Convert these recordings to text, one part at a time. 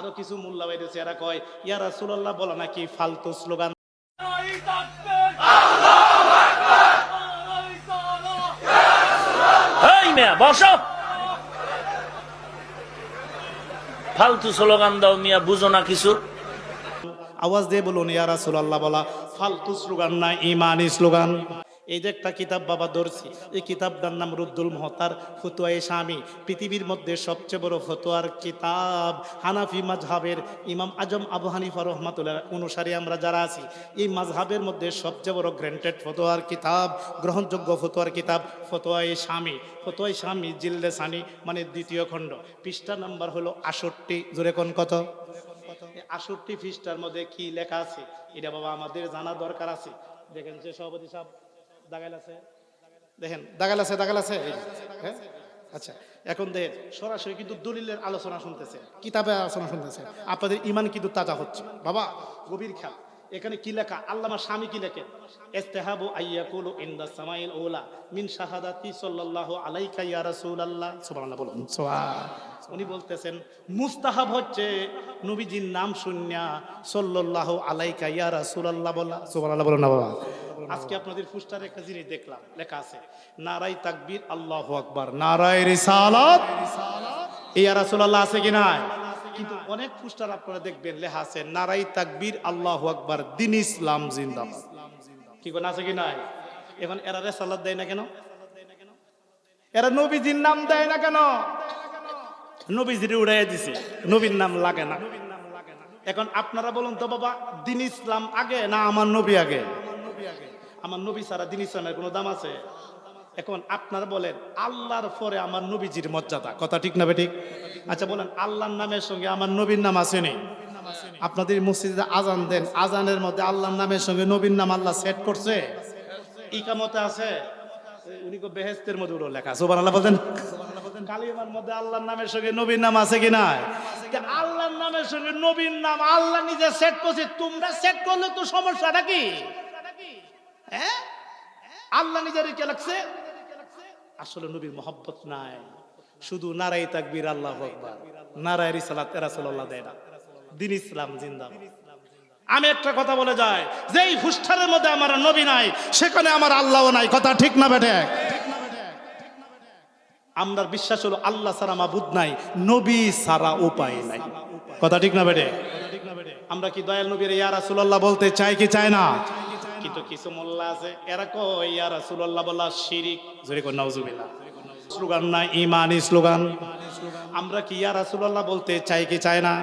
আরও কিছু মোল্লা বাইরেছে এরা কয় ইয়া রাসূলুল্লাহ বলা নাকি ফালতু স্লোগান? বসো। ফালতু স্লোগান দাও মিয়া বুঝো না কিছু। আওয়াজ দিয়ে বলুন ইয়া রাসূলুল্লাহ বলা ফালতু স্লোগান না ইমানি স্লোগান। এই যে একটা কিতাব বাবা ধরছি, এই কিতাবটার নাম রুদ্দুল মহতার ফতুয়ায়ে স্বামী। পৃথিবীর মধ্যে সবচেয়ে বড় ফতুয়ার কিতাব হানাফি মাজহাবের ইমাম আজম আবু হানিফা রহমাতুল্লাহ অনুসারী আমরা যারা আছি, এই মাজহাবের মধ্যে সবচেয়ে বড় গ্র্যান্টেড ফতোয়ার কিতাব, গ্রহণযোগ্য ফতোয়ার কিতাব ফতোয়ায়ে স্বামী। ফতোয়ায়ে স্বামী জিল্লে সানি মানে দ্বিতীয় খণ্ড। পৃষ্ঠা নাম্বার হলো আষট্টি, জোরে কোন কত? আষট্টি পৃষ্ঠার মধ্যে কি লেখা আছে? এটা বাবা আমাদের জানা দরকার আছে। দেখেন যে সভাপতি সাহেব দাগাইল আছে? দেখেন দাগাল আছে দাগাল আছে? হ্যাঁ? আচ্ছা এখন সরাসরি কিন্তু দলিলের আলোচনা শুনতেছে আলোচনা শুনতেছে। আপনাদের ইমান কিন্তু তাজা হচ্ছে। বাবা গভীর খেয়াল। এখানে কি লেখা? আল্লামা স্বামী কি লেখেন? ইস্তেহাবু আইয়াকুলু ইনদা সামাইল ওলা মিন শাহাদাতি সাল্লাল্লাহু আলাইকা ইয়া রাসূলুল্লাহ। সুবহানাল্লাহ বলুন। সুবহান উনি বলতেছেন মুস্তাহাব হচ্ছে নবীজির নাম শুনিয়া সাল্লাল্লাহু আলাইকা ইয়া রাসূলুল্লাহ বলা সুবহানাল্লাহ বলুন না বাবা। আজকে আপনাদের পুস্টারে একটা জিনিস দেখলাম লেখা আছে নারাই তাকবীর আল্লাহু আকবার। নারাই রিসালাত। ইয়া রাসূলুল্লাহ আছে কি নাই? কিন্তু অনেক পুস্টার আপনারা দেখবেন লেখা আছে নারাই তাকবীর আল্লাহু আকবার দিন ইসলাম জিন্দাবাদ। কি কোন আছে কি নাই? এখন এরা রেসালাত দেয় না কেন? এরা নবীজির নাম দেয় না কেন? নবীজির উড়াইয়া দিছে নবীর নাম লাগে না। এখন আপনারা বলুন তো বাবা দিন ইসলাম আগে না আমার নবী আগে? আমার নবী ছাড়া দিন ইসলামের কোনো দাম আছে? এখন আপনারা বলেন, আল্লাহর পরে আমার নবীজির মর্যাদা। কথা ঠিক না ঠিক আচ্ছা বলেন, আল্লাহর নামের সঙ্গে আমার নবীর নাম আছে নি? আপনাদের মসজিদে আজান দেন, আজানের মধ্যে আল্লাহর নামের সঙ্গে নবীর নাম আল্লাহ সেট করছে? ইকামতে আছে? উনি বেহেস্তের মধ্যে ওর লেখা সুবান আল্লাহ বলতেন। কালিমার মধ্যে আল্লাহর নামের সঙ্গে নবীর নাম আছে কি যে আল্লাহর নামের সঙ্গে নবীর নাম আল্লাহ নিজে সেট করছে? তোমরা সেট করলে তো সমস্যাটা কি? হ্যাঁ? আল্লাহ নিজের কে লাগছে। আসলে নবীর মহব্বত নাই। শুধু নারাই তাকবীর আল্লাহ আকবার। নারায় রিসালাত রাসূলুল্লাহ দেয় না। দিন ইসলাম জিন্দাবাদ আমি একটা কথা বলে যাই। যে এই হুষ্ঠারের মধ্যে আমার নবী নাই, সেখানে আমার আল্লাহও নাই। কথা ঠিক না বেটে আমরা বিশ্বাস হলো আল্লাহ সারা মাবুদ নাই, নবী সারা উপায় নাই। কথা ঠিক না বেটে আমরা কি দয়াল নবীর ইয়া রাসূলুল্লাহ বলতে চাই কি চাই না? কিন্তু কিছু মোল্লা আছে। এরা কয়, ইয়া রাসূলুল্লাহ, বলা শিরিক। জোরে কোন নাউজুবিল্লাহ। স্লোগান না, ইমানি স্লোগান। আমরা কি ইয়া রাসূলুল্লাহ বলতে চাই কি চাই না?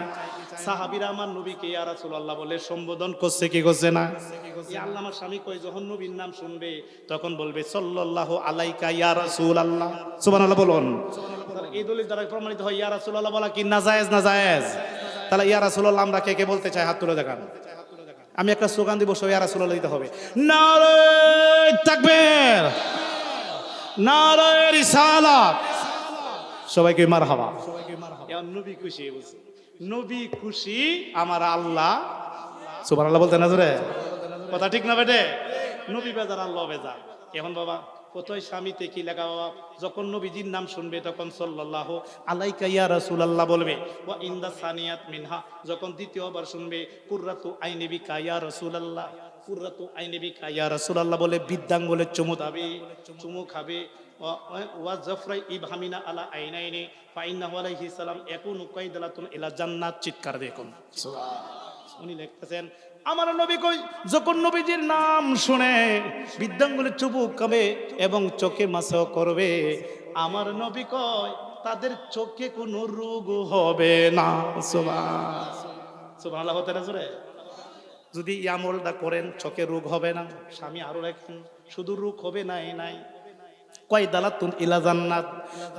আমার নবীকে ইয়া রাসূলুল্লাহ বলে সম্বোধন করছে কি করছে না? আমার স্বামী কই যখন নবীর নাম শুনবে, তখন বলবে, সাল্লাল্লাহু আলাইকা ইয়া রাসূলুল্লাহ। সুবহানাল্লাহ বলুন। এই দলিল দ্বারা প্রমাণিত হয়, ইয়া রাসূলুল্লাহ বলা কি নাজায়েজ নাজায়েজ তাহলে ইয়া রাসূলুল্লাহ আমরা কে কে বলতে চাই? হাত তুলে দেখান। আমি একটা স্লোগান দিব সবাই আর সোলা দিতে হবে। তাকবীর। নারে রিসালাত। সবাইকে মারহাবা। এখন নবী খুশি নবী খুশি আমার আল্লাহ। সুবহানাল্লাহ বলতে না জোরে? কথা ঠিক না বেটে? নবী বেজার আল্লাহ বেজার। এখন বাবা কোথায় স্বামীতে কি লেখা যখন নবীজির নাম শুনবে, তখন সাল্লাল্লাহু আলাইকা ইয়া রাসূলুল্লাহ বলবে, ওয়া ইনদা সানিয়াত মিনহা। যখন দ্বিতীয়বার শুনবে, কুররাতু আইনিবি কায়া রাসূলুল্লাহ। কুররাতু আইনিবি কায়া রাসূলুল্লাহ বলে বিদ্যাঙ্গলে চুমু দাবে, চুমু খাবে। ওয়া- জাফরাই ইবহামিনা আলা আইনাইনি ফাইন্নাহু আলাইহিস সালাম ইয়াকুনু কাইদালাতুন ইলা জান্নাত। চিৎকার দেখুন। উনি লিখতেছেন আমার নবী কই? যখন নবীজির নাম শুনে বিদ্যাঙ্গুলের চুবুক খাবে এবং চোখে মাসও করবে, আমার নবী কয়, তাদের চোখে কোনো রোগ হবে না। সুবহানাল্লাহ হতে না জোরে? যদি এই আমলটা করেন, চোখে রোগ হবে না। স্বামী আরও রাখেন শুধু রোগ হবে না এই নাই। কয় দালাতুন ইলা জান্নাত।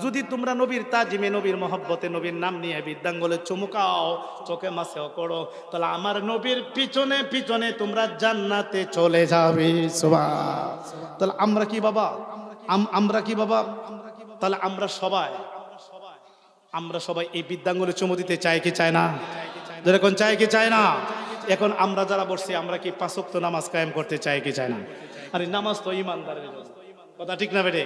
যদি তোমরা নবীর তাজিমে, নবীর মহব্বতে, নবীর নাম নিয়ে বিদ্যাঙ্গলে চুমুকাও চোখে মাসেও করো তাহলে আমার নবীর পিছনে পিছনে তোমরা জান্নাতে চলে যাবে। তাহলে আমরা কি বাবা? আম- আমরা কি বাবা? তাহলে আমরা সবাই আমরা সবাই এই বিদ্যাঙ্গলে চুমু দিতে চাই কি চাই না? যেরকম চাই কি চাই না? এখন আমরা যারা বসছি, আমরা কি পাঁচক্ত নামাজ কায়েম করতে চাই কি চাই না? আরে নামাজ তো ইমানদারের কথা ঠিক না বেটে?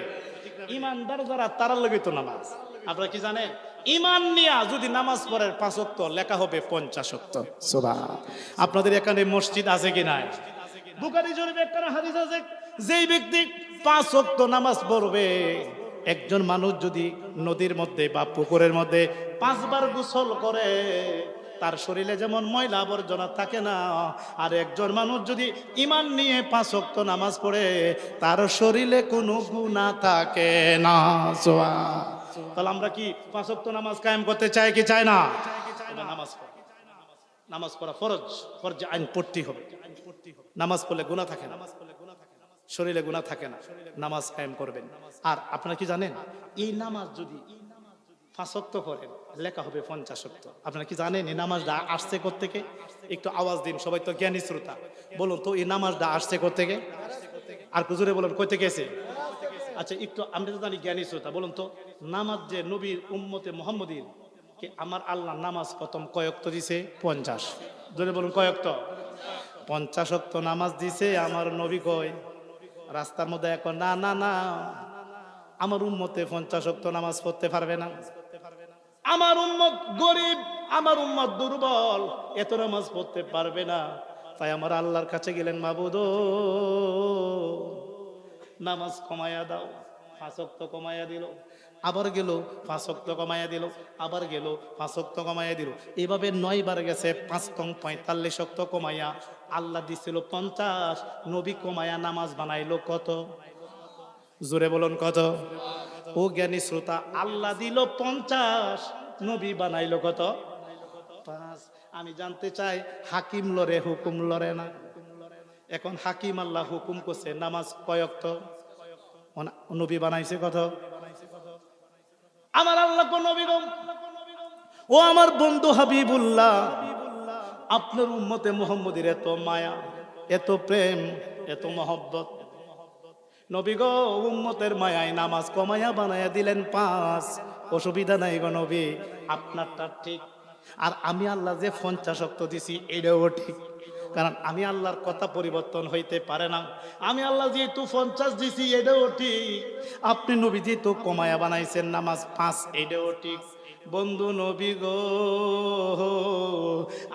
ইমানদার যারা তারা লগে তো নামাজ। আপনারা কি জানেন? ইমান নিয়া যদি নামাজ পড়ের পাঁচক্ত লেখা হবে পঞ্চাশক্ত সোভা আপনাদের এখানে মসজিদ আছে কি নাই? বুকারি শরীফ একটা হাদিস আছে যেই ব্যক্তি পাঁচ ওয়াক্ত নামাজ পড়বে একজন মানুষ যদি নদীর মধ্যে বা পুকুরের মধ্যে পাঁচবার গোসল করে তার শরীরে যেমন ময়লা আবর্জনা থাকে না, আর একজন মানুষ যদি ইমান নিয়ে পাঁচ ওয়াক্ত নামাজ পড়ে, তার শরীরে কোনো গুণা থাকে না তাহলে আমরা কি পাঁচ ওয়াক্ত নামাজ কায়েম করতে চাই কি চাই না? নামাজ নামাজ পড়া ফরজ ফরজ আইন পড়তেই হবে। নামাজ পড়লে গুণা থাকে নামাজ পড়লে গুণা না। শরীরে গুণা থাকে না। নামাজ কায়েম করবেন। আর আপনারা কি জানেন? এই নামাজ যদি ফাঁসক্ত করেন লেখা হবে পঞ্চাশক্ত আপনারা কি জানেন এই নামাজটা আসছে থেকে একটু আওয়াজ দিন, সবাই তো জ্ঞানী শ্রোতা। বলুন তো, এই নামাজটা আসছে থেকে আর কুজুরে বলুন, কই থেকে এসে? আচ্ছা একটু আমরা তো জানি জ্ঞানী শ্রোতা, বলুন তো, নামাজ যে নবীর উম্মতে মোহাম্মদীর কি আমার আল্লাহ নামাজ প্রথম কয়ক্ত দিছে? পঞ্চাশ। যদি বলুন কয়ক্ত পঞ্চাশক্ত নামাজ দিছে, আমার নবী কয়, রাস্তার মধ্যে এখন, না না না, আমার উম্মতে পঞ্চাশক্ত নামাজ পড়তে পারবে না। আমার উম্মত গরিব, আমার উম্মত দুর্বল, এত নামাজ পড়তে পারবে না। তাই আমার আল্লাহর কাছে গেলেন, মাবুদ, নামাজ কমায়া দাও। ফাঁসক্ত কমায়া দিল, আবার গেল ফাঁসক্ত কমায়া দিল, আবার গেল ফাঁসক্ত কমায়া দিল। এভাবে নয়বার গেছে, পাঁচ টং পঁয়তাল্লিশ শক্ত কমাইয়া আল্লাহ দিছিল পঞ্চাশ, নবী কমায়া নামাজ বানাইলো কত? জোরে বলুন কত? ও জ্ঞানী শ্রোতা, আল্লাহ দিল পঞ্চাশ, নবী বানাইলো কত? পাঁচ। আমি জানতে চাই, হাকিম লরে হুকুম লরে না? এখন হাকিম আল্লাহ হুকুম করছে, নামাজ কয়ক্ত নবী বানাইছে কত? আমার আল্লাহ কোন ও আমার বন্ধু হাবিবুল্লাহ, আপনার উম্মতে মোহাম্মদের এত মায়া, এত প্রেম, এত মহব্বত। নবী গো, উম্মতের মায়ায় নামাজ কমায়া বানায়া দিলেন পাঁচ। অসুবিধা নাই গো নবী, আপনারটা ঠিক। আর আমি আল্লাহ যে পঞ্চাশক্ত দিছি, এটাও ঠিক। কারণ আমি আল্লাহর কথা পরিবর্তন হইতে পারে না। আমি আল্লাহ যেহেতু পঞ্চাশ দিছি, এটাও ঠিক। আপনি নবী যেহেতু কমায়া বানাইছেন নামাজ পাঁচ, এটাও ঠিক। বন্ধু নবী গো।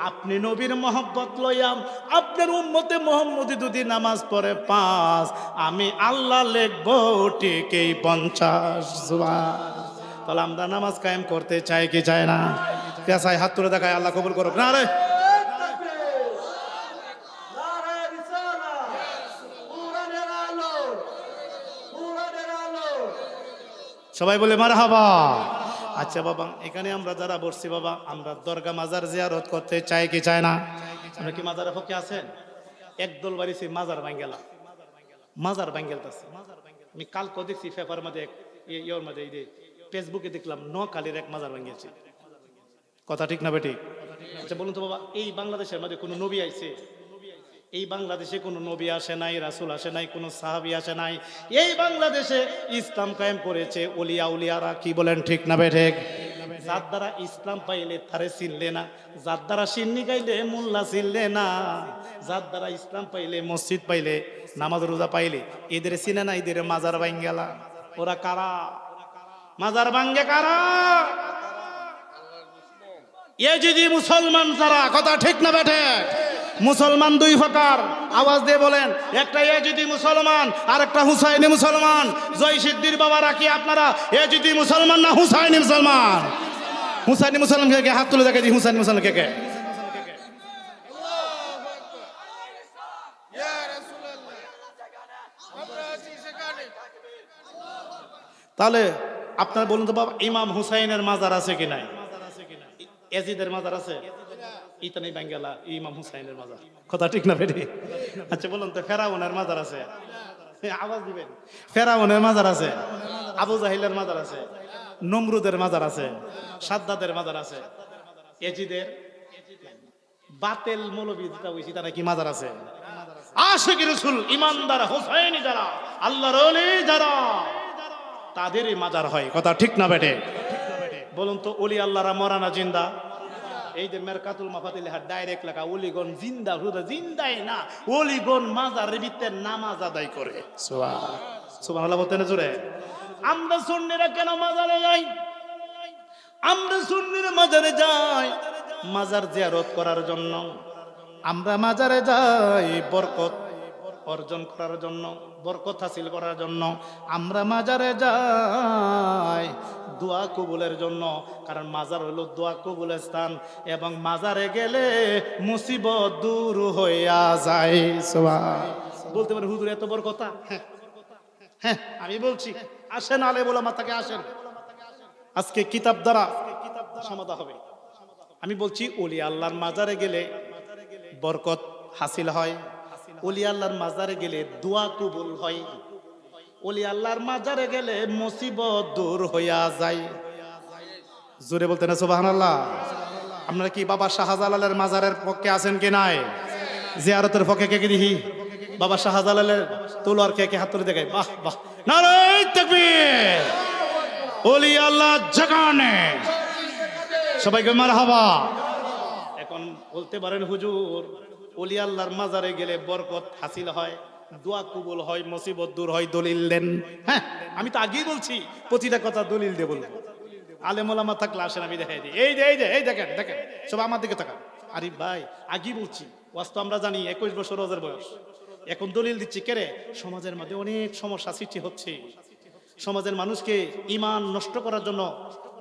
আপনি নবীর মহব্বত লইয়াম আপনার উম্মতে মোহাম্মদি যদি নামাজ পড়ে পাঁচ, আমি আল্লাহ লিখব ঠিক পঞ্চাশ। তাহলে আমরা নামাজ কায়েম করতে চাই কি চাই না? পেশায় হাত তুলে দেখায়, আল্লাহ কবুল করুক। না রে। সবাই বলে মার হাবা আচ্ছা বাবা, এখানে আমরা যারা বসছি বাবা, আমরা দরগা মাজার জিয়ারত করতে চাই কি চাই না? আমরা কি মাজারে পক্ষে আছেন? একদল বাড়িছি, মাজার বাঙ্গেলা। মাজার বাঙ্গেল বাঙ্গেলতাছে আমি কালকে দেখছি পেপার মধ্যে ইয়োর মধ্যে এই ফেসবুকে দেখলাম ন কালির এক মাজার ভাঙ্গিয়েছে কথা ঠিক না বেটি? আচ্ছা বলুন তো বাবা, এই বাংলাদেশের মধ্যে কোনো নবী আইছে? এই বাংলাদেশে কোনো নবী আসে নাই, রাসুল আসে নাই, কোনো সাহাবি আসে নাই। এই বাংলাদেশে ইসলাম কায়েম করেছে ওলিয়া উলিয়ারা, কি বলেন ঠিক না বেঠেক যার দ্বারা ইসলাম পাইলে তারে চিনলে না, যার দ্বারা সিন্নি গাইলে মোল্লা চিনলে না, যার দ্বারা ইসলাম পাইলে মসজিদ পাইলে, নামাজ রোজা পাইলে, এদের চিনে না, এদের মাজার ভাঙ্গেলা ওরা কারা? মাজার বাঙ্গে কারা? এ যদি মুসলমান যারা, কথা ঠিক না বেঠে মুসলমান দুই প্রকার। আওয়াজ দিয়ে বলেন, একটা যদি মুসলমান আর একটা হুসাইনি মুসলমান। জয় সিদ্দির বাবা রাখি আপনারা যদি মুসলমান না হুসাইনি মুসলমান? হুসাইনি মুসলমান কে কে? হাত তুলে দেখে হুসাইনি মুসলমান কে কে? তাহলে আপনারা বলুন তো বাবা, ইমাম হুসাইনের মাজার আছে কি নাই? এজিদের মাজার আছে? ইতানি বাঙ্গালা, ইমাম হুসাইনের মাজার। কথা ঠিক না বেরি আচ্ছা বলুন তো, ফেরাউনের মাজার আছে? আওয়াজ দিবেন। ফেরাউনের মাজার আছে, আবু জাহিলের মাজার আছে, নমরুদের মাজার আছে, সাদ্দাদের মাজার আছে। এজিদের বাতেল মৌলবী যেটা তারা কি মাজার আছে? আশেকি রসুল, ইমানদার, হোসাইনি যারা, আল্লাহর ওলি যারা, তাদেরই মাজার হয়। কথা ঠিক না বেটে? বলুন তো, ওলি আল্লাহরা মরানা জিন্দা? এই যে মেরকাতুল মাফাতিল হাট ডাইরেক্ট লেখা ওলিগন জিন্দা হুদা জিন্দাই না। ওলিগন মাজার ভিতরে নামাজ আদায় করে। বলতে না জোরে? আমরা সুন্নিরা কেন মাজারে যাই? আমরা সুন্নির মাজারে যাই মাজার জিয়ারত করার জন্য। আমরা মাজারে যাই বরকত অর্জন করার জন্য বরকত হাসিল করার জন্য। আমরা মাজারে যাই দোয়া কবুলের জন্য কারণ মাজার হলো দোয়া কবুলের স্থান এবং মাজারে গেলে মুসিবত দূর হইয়া যায়। বলতে পারে হুজুর এত বড় কথা? হ্যাঁ। হ্যাঁ আমি বলছি আসেন আলে বলে মাতাকে আসেন। আজকে কিতাব দ্বারা সমাধা হবে। আমি বলছি ওলি আল্লাহর মাজারে গেলে বরকত হাসিল হয়। ওলি আল্লাহর মাজারে গেলে দোয়া কবুল হয়। ওলি আল্লাহর মাজারে গেলে মুসিবত দূর হইয়া যায়। জোরে বলতে না, সুবহানাল্লাহ। আপনারা কি বাবা শাহজালালের মাজারের পক্ষে আছেন কি নাই? জিয়ারতের পক্ষে কে কে দেখি? বাবা শাহজালালের তোলার কে কে হাত তুলে দেখায় বাহ বাহ। নারাই তাকবীর। ওলি আল্লাহ জাগানে। সবাইকে মারহাবা। এখন বলতে পারেন হুজুর, ওলি আল্লাহর মাজারে গেলে বরকত হাসিল হয়। দোয়া কবুল হয়, মুসিবত দূর হয়, দলিল দেন। হ্যাঁ আমি তো আগেই বলছি, প্রতিটা কথা দলিল দিয়ে বলব। আলেমোলামা থাকলে আসেন, আমি দেখাই দিই। এই যে এই যে, এই দেখেন দেখেন, সব আমার দিকে তাকান। আরে ভাই, আগেই বলছি, ওয়াজ তো আমরা জানি, একুশ বছর রোজের বয়স। এখন দলিল দিচ্ছি কেরে সমাজের মধ্যে অনেক সমস্যা সৃষ্টি হচ্ছে। সমাজের মানুষকে ইমান নষ্ট করার জন্য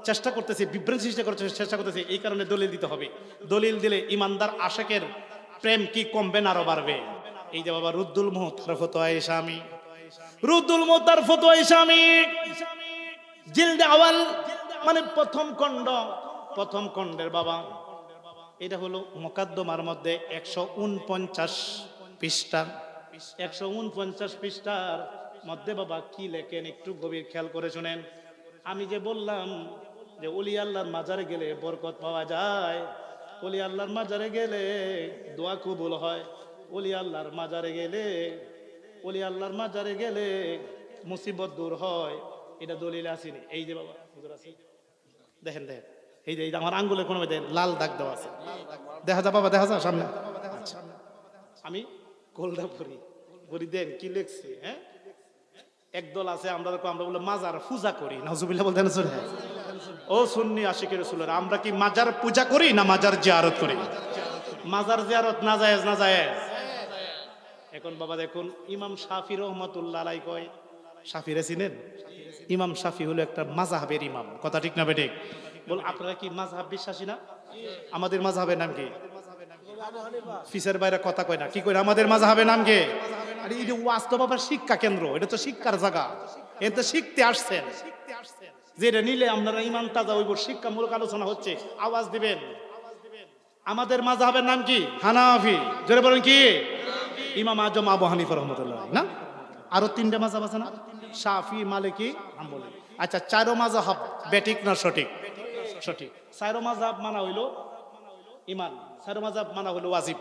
চেষ্টা করতেছে, বিভ্রান্তি সৃষ্টি করার চেষ্টা করতেছে, এই কারণে দলিল দিতে হবে। দলিল দিলে ইমানদার আশেকের প্রেম কি কমবে না আরও বাড়বে? এই যে বাবা রুদ্দুল মোহতার ফতোয়া ইসামি রুদ্দুল মোহতার ফতোয়া ইসামি জিলদে আওয়াল মানে প্রথম খণ্ড, প্রথম খণ্ডের বাবা। এটা হলো মোকাদ্দমার মধ্যে একশো উনপঞ্চাশ পৃষ্ঠা। একশো উনপঞ্চাশ পৃষ্ঠার মধ্যে বাবা কি লেখেন একটু গভীর খেয়াল করে শুনেন। আমি যে বললাম যে অলি আল্লাহর মাজারে গেলে বরকত পাওয়া যায়, অলি আল্লাহর মাজারে গেলে দোয়া কবুল হয়। অলি আল্লাহর মাজারে গেলে অলি আল্লাহর মাজারে গেলে মুসিবত দূর হয়। এটা দলিল আসেনি এই যে বাবা আছে? দেখেন দেখেন। এই যে আমার আঙ্গুলের কোনো লাল দাগ দেওয়া আছে। দেখা যা বাবা, দেখা যা, সামনে। আচ্ছা। আমি গোলদা পড়ি পড়ি দেন, কি লিখছি হ্যাঁ? একদল আছে, আমরা দেখো আমরা বলে মাজার পূজা করি। নজুবিল্লাহ বলতে না শুনে? ও সুন্নি আশিকের রসুলের, আমরা কি মাজার পূজা করি না মাজার জিয়ারত করি? মাজার জিয়ারত না জায়েজ না জায়েজ? এখন বাবা দেখুন, ইমাম শাফি রহমতুল্লাহ কয়, শাফিরে চিনেন? ইমাম শাফি হলো একটা মাজাহাবের ইমাম। কথা ঠিক না বেঠিক বল, আপনারা কি মাজাহাব বিশ্বাসী না? আমাদের মাজাহাবের নাম কি? ফিসের বাইরে কথা কয় না। কি কই আমাদের মাজাহাবের নাম কি? আরে আবার শিক্ষা কেন্দ্র, এটা তো শিক্ষার জায়গা। শিখতে আসছেন। যেটা নিলে আপনারা ইমান তাজা হইব, শিক্ষামূলক আলোচনা হচ্ছে, আওয়াজ দিবেন। আমাদের মাযহাবের নাম কি? হানাফি। জোরে বলেন কি? ইমাম আজম আবু হানিফা রহমতুল্লাহ না? আরও তিনটা মাযহাব আছে না? শাফি, মালিকি, হাম্বলি। আচ্ছা চারো মাযহাব, বেঠিক না সঠিক? সঠিক। চারো মাযহাব মানা হইল ইমান। চারো মাযহাব মানা হইল ওয়াজিব।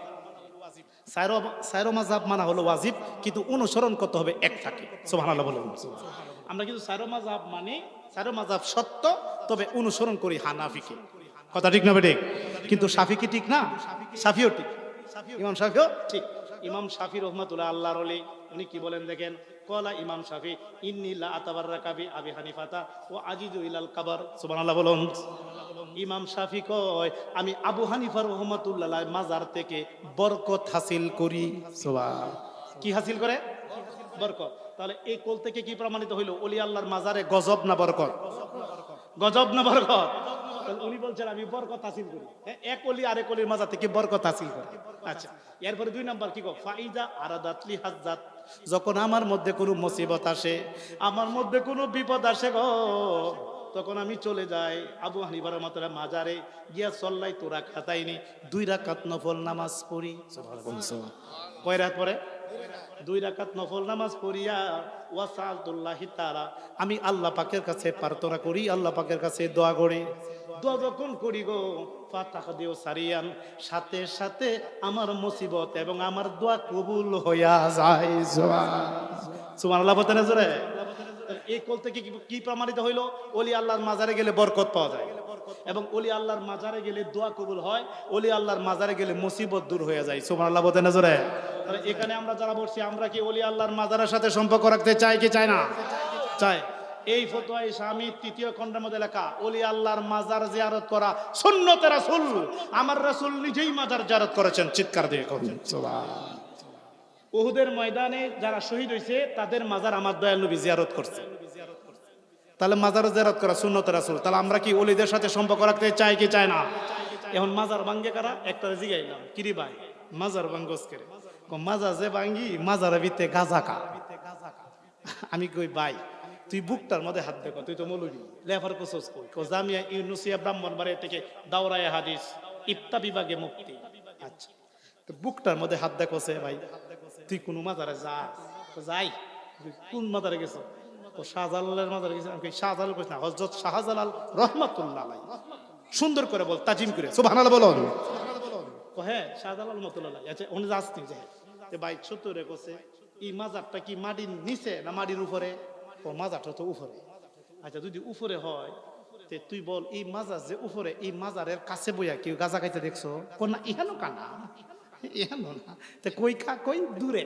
চারো চারো মাযহাব মানা হলো ওয়াজিব, কিন্তু অনুসরণ করতে হবে একটাকে সুবহানাল্লাহ বলুন। আমরা কিন্তু চারো মাযহাব মানে চারো মাযহাব সত্য, তবে অনুসরণ করি হানাফিকে। কথা ঠিক না বেঠিক? কিন্তু শাফি কি ঠিক না? শাফিও ঠিক। ইমাম শাফিও ঠিক। ইমাম শাফি রহমতুল্লাহ আল্লাহর আলী উনি কি বলেন দেখেন? কলা ইমাম শাফি ইন্নিল্লা আতাবার রাকাবি আবি হানিফাতা ও আজিজু ইলাল কাবার। সুবহানাল্লাহ বলুন। ইমাম শাফি কয়, আমি আবু হানিফা রহমতুল্লাহ মাজার থেকে বরকত হাসিল করি। সোবা কি হাসিল করে? বরকত। তাহলে এই কোল থেকে কি প্রমাণিত হইল? অলি আল্লাহর মাজারে গজব না বরকত? গজব না বরকত। উনি বলছেন আমি বরকত হাসিল করি। হ্যাঁ, এক অলি আরেক অলির মাজার থেকে বরকত হাসিল করি। আচ্ছা এরপরে দুই নাম্বার কি ফাইজা আরাদাতলি হাজ্জাত। যখন আমার মধ্যে কোনো মুসিবত আসে আমার মধ্যে কোনো বিপদ আসে গো তখন আমি চলে যাই আবু হানিফা রহমাতুল্লাহ মাজারে। গিয়া সল্লাই তোরা খাতাইনি দুই রাকাত নফল নামাজ পড়ি। কয় রাত পরে দুই রাকাত নফল নামাজ পড়িয়া ওয়াসালতুল্লাহি তাআলা, আমি আল্লাহ পাকের কাছে প্রার্থনা করি, আল্লাহ পাকের কাছে দোয়া করি। দোয়া যখন করি গো, ফাতাহ দিও সারিয়ান, সাথে সাথে আমার মুসিবত এবং আমার দোয়া কবুল হইয়া যায়। সুবহানাল্লাহ। বলতে না জোরে? এই কোল থেকে কি- প্রমাণিত হইল? ওলি আল্লাহর মাজারে গেলে বরকত পাওয়া যায়। এবং ওলি আল্লাহর মাজারে গেলে দোয়া কবুল হয়, ওলি আল্লাহর মাজারে গেলে মুসিবত দূর হয়ে যায়। সুবহানাল্লাহ বলতে না জোরে? তাহলে এখানে আমরা যারা বলছি আমরা কি ওলি আল্লাহর মাজারের সাথে সম্পর্ক রাখতে চাই কি চাই না? চাই। এই ফতোয়া স্বামী তৃতীয় খণ্ডের মধ্যে লেখা, ওলি আল্লাহর মাজার জিয়ারত করা সুন্নতে রাসূল। আমার রাসূল নিজেই মাজার জিয়ারত করেছেন। চিৎকার দিয়ে করছেন উহুদের ময়দানে যারা শহীদ হয়েছে তাদের মাজার আমার দয়াল নবী জিয়ারত করছে। তাহলে মাজার জিয়ারত করা সুন্নত রাসূল। তাহলে আমরা কি ওলিদের সাথে সম্পর্ক রাখতে চাই কি চাই না? এখন মাজার ভাঙ্গে কারা? একটা জিগাইলাম কিরি ভাই? মাজার ভাঙ্গস করে? কো মাজার যে ভাঙ্গি মাজারের ভিতরে গাজা কা আমি কই, ভাই, তুই বুকটার মধ্যে হাত দেখো, তুই তো মৌলবি। লেফার কোসস কই? কো জামিয়া ইউনুসিয়া ব্রাহ্মণবাড়ি থেকে দাওরায়ে হাদিস, ইফতা বিভাগে মুক্তি। আচ্ছা। তো বুকটার মধ্যে হাত দেখো সে, ভাই। তুই কোন মাজারে যা। যাই। কোন মাজারে গেছো? তো শাহজালালের মাজারে গেছে। আমি শাহজালাল কইছ না, হযরত শাহজালাল রহমাতুল্লাহ আলাইহি। সুন্দর করে বল, তাজিম করে। সুবহানাল্লাহ বলুন। ও হ্যাঁ শাহজালাল মতুল্লাহ আচ্ছা উনি যাচ্ছি যে যে ভাই ছোট রে কছে এই মাজারটা কি মাটির নিচে না মাটির উপরে? ও, মাজারটা তো উপরে। আচ্ছা যদি উপরে হয়, তে তুই বল, এই মাজার যে উপরে, এই মাজারের কাছে বইয়া কেউ গাজা খাইতে দেখছ? কোন না ইহানো কানা? ইহানো না। তে কই খা, কই দূরে?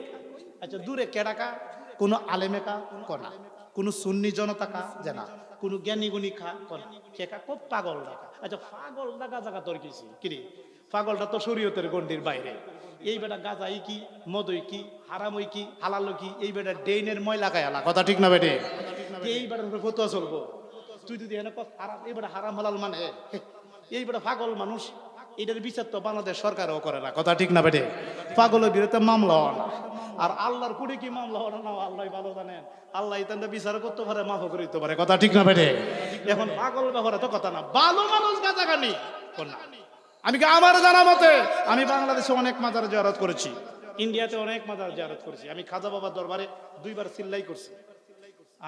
আচ্ছা দূরে কেডা কা কোনো আলেমে কা কনা। কোনো সুন্নি জনতা কা জানা কোনো জ্ঞানী গুণী খা? কনা। কে কা খুব পাগল ডাকা। আচ্ছা পাগল ডাকা জায়গা তোর কিছি কিরে পাগলটা তো শরীয়তের গন্ডির বাইরে। এই বেটা গাজাই কি, মদই কি, হারামই কি হালালো কি, এই বেটা ডেইনের ময়লা গায়ালা কথা ঠিক না বেটে? এই বেটার উপরে ফতুয়া চলবো। তুই যদি এনে হারাম, এই বেটা হারাম, হালাল মানে? এই বেটা পাগল মানুষ, এটার বিচার তো বাংলাদেশ সরকারও করে না। কথা ঠিক না বেটে? পাগলের বিরুদ্ধে মামলা না। আর আল্লাহর কুড়ি কি মামলা হয় না? আল্লাহ ভালো জানেন। আল্লাহ ইতানটা বিচার করতে পারে মাফ করে দিতে পারে। কথা ঠিক না বেটে? এখন পাগল ব্যাপারে তো কথা না। ভালো মানুষ গাছাগানি না? আমি আমার জানা মতে? আমি বাংলাদেশে অনেক মাজার জিয়ারত করেছি। ইন্ডিয়াতে অনেক মাজার জিয়ারত করেছি। আমি খাজা বাবার দরবারে দুইবার সিল্লাই করছি।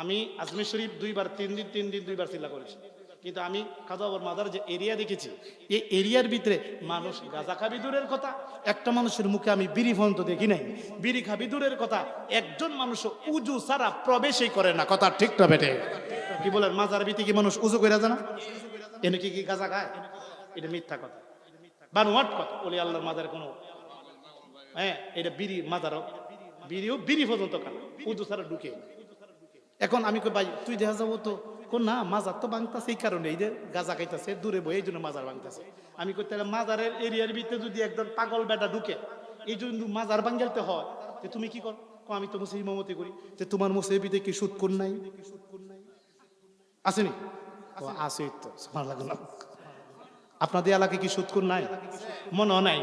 আমি আজমির শরীফ দুইবার, তিন দিন তিন দিন দুইবার সিল্লা করেছি। কিন্তু আমি খাজা বাবার মাজার যে এরিয়া দেখেছি, এই এরিয়ার ভিতরে মানুষ গাঁজা খাবি দূরের কথা, একটা মানুষের মুখে আমি বিড়ি ফন্ত দেখি নাই। বিড়ি খাবি দূরের কথা, একজন মানুষ উজু সারা প্রবেশই করে না। কথা ঠিক না বেটে? কি বলেন, মাজার ভিতরে কি মানুষ উজু করে জানা এনে কি কি গাঁজা খায়? এটা মিথ্যা কথা। বানোয়াট কথা ওলি আল্লাহর মাজার কোনো হ্যাঁ এটা বিড়ি মাজারও। বিড়িও বিড়ি পর্যন্ত কানা উদু ছাড়া ঢুকে। এখন আমি কই, ভাই, তুই দেখা যাব তো? কোন না, মাজার তো ভাঙতাছে এই কারণে। এই যে গাজা খাইতাছে, দূরে বই এই জন্য মাজার ভাঙতাছে আমি কই, তাহলে মাজারের এরিয়ার ভিতরে যদি একজন পাগল বেটা ঢুকে, এই জন্য মাজার ভাঙালতে হয় যে তুমি কি কর? আমি তো মুসে ইমামতি করি। যে তোমার মুসেবিতে কি সুদ কোন নাই? আসেনি? আছে তো, সুবহানাল্লাহ। আপনাদের এলাকায় কি সুৎকুর নাই? মনে নাই।